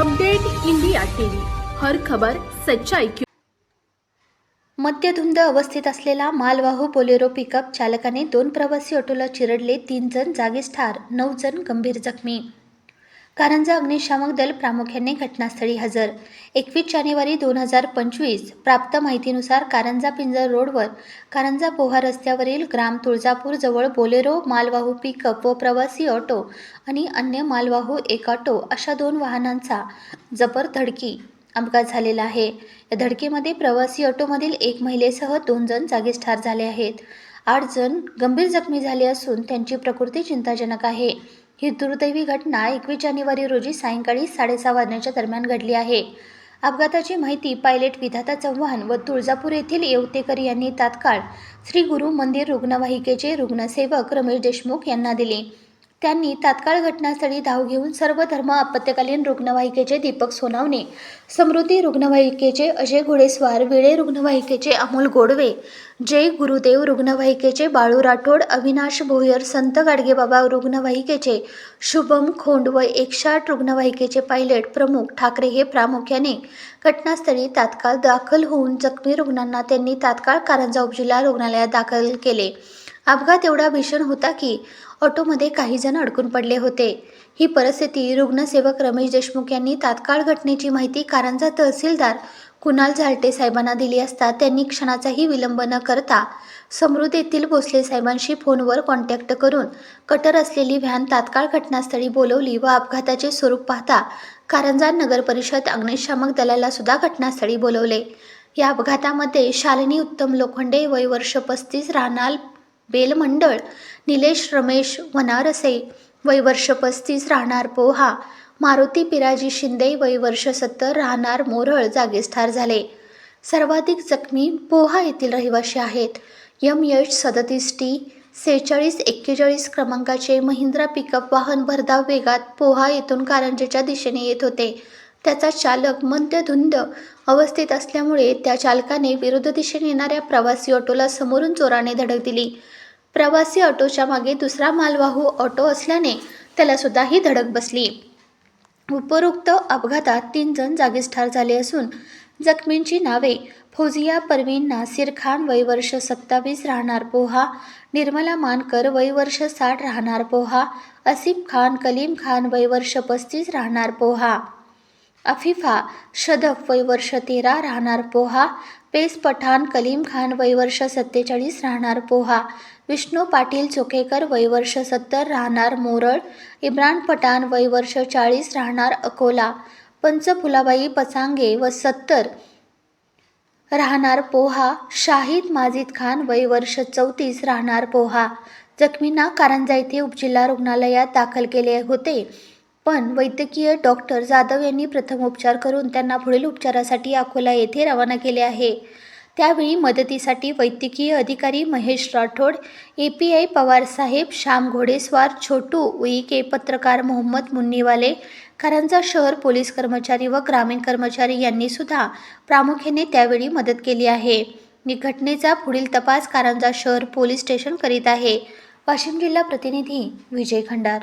Update India TV. हर खबर सच्चाई की मद्यधुंद अवस्थेत असलेला मालवाहू बोलेरो पिकअप चालकाने दोन प्रवासी ऑटोला चिरडले तीन जण जागीच ठार नऊ जण गंभीर जखमी. कारंजा अग्निशामक दल प्रामुख्याने घटनास्थळी हजर. एकवीस जानेवारी दोन हजार पंचवीस प्राप्त माहितीनुसार कारंजा पिंजर रोडवर कारंजा पोहा रस्त्यावरील ग्राम तुळजापूर जवळ बोलेरो मालवाहू पिकअप व प्रवासी ऑटो आणि अन्य मालवाहू एक ऑटो अशा दोन वाहनांचा जबर धडकी अपघात झालेला आहे. या धडकेमध्ये प्रवासी ऑटोमधील एक महिलेसह दोन जण जागीच ठार झाले आहेत. आठ जण गंभीर जखमी झाले असून त्यांची प्रकृती चिंताजनक आहे. ही दुर्दैवी घटना एकवीस जानेवारी रोजी सायंकाळी साडेसहा वाजण्याच्या दरम्यान घडली आहे. अपघाताची माहिती पायलट विधाता चव्हाण व तुळजापूर येथील येवतेकर यांनी तात्काळ श्री गुरु मंदिर रुग्णवाहिकेचे रुग्णसेवक रमेश देशमुख यांना दिली. त्यांनी तात्काळ घटनास्थळी धाव घेऊन सर्व धर्म आपत्कालीन रुग्णवाहिकेचे दीपक सोनावणे समृद्धी रुग्णवाहिकेचे अजय घोडेस्वार विळे रुग्णवाहिकेचे अमोल गोडवे जय गुरुदेव रुग्णवाहिकेचे बाळू राठोड अविनाश भोयर संत गाडगेबाबा रुग्णवाहिकेचे शुभम खोंड व एकशे आठ रुग्णवाहिकेचे पायलट प्रमुख ठाकरे हे प्रामुख्याने घटनास्थळी तात्काळ दाखल होऊन जखमी रुग्णांना त्यांनी तात्काळ कारंजा उपजिल्हा रुग्णालयात दाखल केले. अपघात एवढा भीषण होता की ऑटोमध्ये काही जण अडकून पडले होते. ही परिस्थिती रुग्णसेवक रमेश देशमुख यांनी तात्काळ घटनेची माहिती कारंजा तहसीलदार कुणाल झालटे साहेबांना दिली असता त्यांनी क्षणाचाही विलंब न करता समृद्ध येथील भोसले साहेबांशी फोनवर कॉन्टॅक्ट करून कटर असलेली व्हॅन तात्काळ घटनास्थळी बोलवली व अपघाताचे स्वरूप पाहता कारंजा नगर परिषद अग्निशामक दलाला सुद्धा घटनास्थळी बोलवले. या अपघातामध्ये शालिनी उत्तम लोखंडे वय वर्ष पस्तीस राहणार बेलमंडळ निलेश रमेश वनारसे वयवर्ष पस्तीस राहणार पोहा मारुती पिराजी शिंदे वयवर्ष सत्तर राहणार मोरळ जागीच ठार झाले. सर्वाधिक जखमी पोहा येथील रहिवासी आहेत. यम यश सदतीस टी सेहेचाळीस एक्केचाळीस क्रमांकाचे महिंद्रा पिकअप वाहन भरधाव वेगात पोहा येथून कारंजेच्या दिशेने येत होते. त्याचा चालक मंद्यधुंद अवस्थेत असल्यामुळे त्या चालकाने विरुद्ध दिशेने येणाऱ्या प्रवासी ऑटोला समोरून जोराने धडक दिली. प्रवासी ऑटोच्या मागे दुसरा मालवाहू ऑटो असल्याने त्याला सुद्धा ही धडक बसली. उपरोक्त अपघातात तीन जण जागीच ठार झाले असून जखमींची नावे फौजिया परवीन नासिर खान वय वर्ष सत्तावीस राहणार पोहा निर्मला मानकर वय वर्ष साठ राहणार पोहा असिफ खान कलीम खान वय वर्ष पस्तीस राहणार पोहा. अफिफा शदफ वय वर्ष तेरा राहणार पोहा पेस पठाण कलीम खान वय वर्ष सत्तेचाळीस राहणार पोहा विष्णू पाटील चोखेकर वय वर्ष सत्तर राहणार मोरळ इम्रान पठाण वय वर्ष चाळीस राहणार अकोला पंचफुलाबाई पचांगे व सत्तर राहणार पोहा शाहिद माजिद खान वय वर्ष चौतीस राहणार पोहा जखमींना कारंजा येथे उपजिल्हा रुग्णालयात दाखल केले होते. पण वैद्यकीय डॉक्टर जाधव यांनी प्रथम उपचार करून त्यांना पुढील उपचारासाठी अकोला येथे रवाना केले आहे. त्यावेळी मदतीसाठी वैद्यकीय अधिकारी Mahesh Rathod A P I पवारसाहेब श्याम घोडेस्वार छोटू उईके पत्रकार मोहम्मद मुन्नीवाले कारंजा शहर पोलीस कर्मचारी व ग्रामीण कर्मचारी यांनी सुद्धा प्रामुख्याने त्यावेळी मदत केली आहे. या घटनेचा पुढील तपास कारंजा शहर पोलीस स्टेशन करीत आहे. वाशिम जिल्हा प्रतिनिधी विजय खंडार.